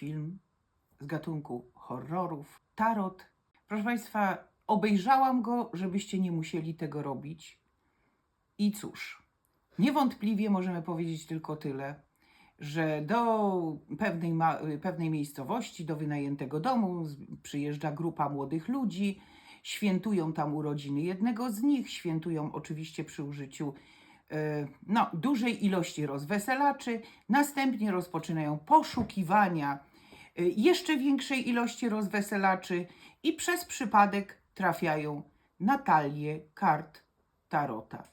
film z gatunku horrorów, tarot. Proszę Państwa, obejrzałam go, żebyście nie musieli tego robić. I cóż, niewątpliwie możemy powiedzieć tylko tyle, że do pewnej, pewnej miejscowości, do wynajętego domu przyjeżdża grupa młodych ludzi, świętują tam urodziny jednego z nich, świętują oczywiście przy użyciu e, no, dużej ilości rozweselaczy, następnie rozpoczynają poszukiwania jeszcze większej ilości rozweselaczy i przez przypadek trafiają na talię kart Tarota.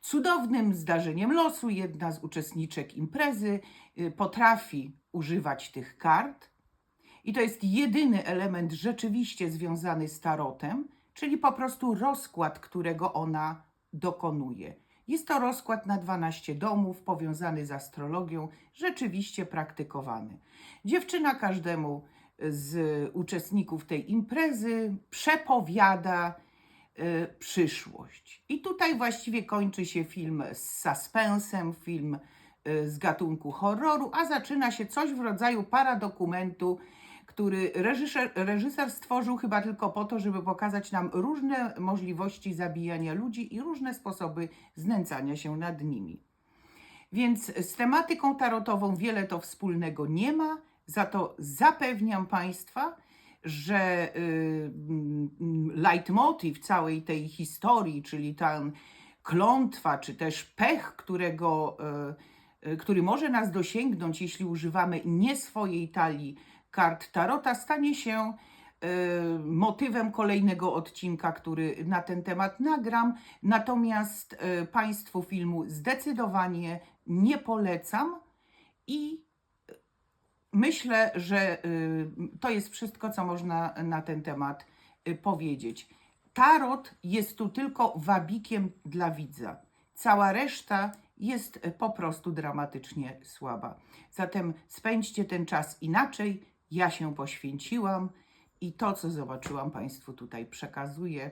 Cudownym zdarzeniem losu jedna z uczestniczek imprezy y, potrafi używać tych kart. I to jest jedyny element rzeczywiście związany z tarotem, czyli po prostu rozkład, którego ona dokonuje. Jest to rozkład na 12 domów, powiązany z astrologią, rzeczywiście praktykowany. Dziewczyna każdemu z uczestników tej imprezy przepowiada y, przyszłość. I tutaj właściwie kończy się film z suspensem, film y, z gatunku horroru, a zaczyna się coś w rodzaju paradokumentu, który reżyser, reżyser stworzył chyba tylko po to, żeby pokazać nam różne możliwości zabijania ludzi i różne sposoby znęcania się nad nimi. Więc z tematyką tarotową wiele to wspólnego nie ma, za to zapewniam Państwa, że y, leitmotiv całej tej historii, czyli ta klątwa, czy też pech, którego, y, y, który może nas dosięgnąć, jeśli używamy nie swojej talii kart Tarota, stanie się y, motywem kolejnego odcinka, który na ten temat nagram. Natomiast y, Państwu filmu zdecydowanie nie polecam i myślę, że to jest wszystko, co można na ten temat powiedzieć. Tarot jest tu tylko wabikiem dla widza. Cała reszta jest po prostu dramatycznie słaba. Zatem spędźcie ten czas inaczej. Ja się poświęciłam i to, co zobaczyłam, Państwu tutaj przekazuję.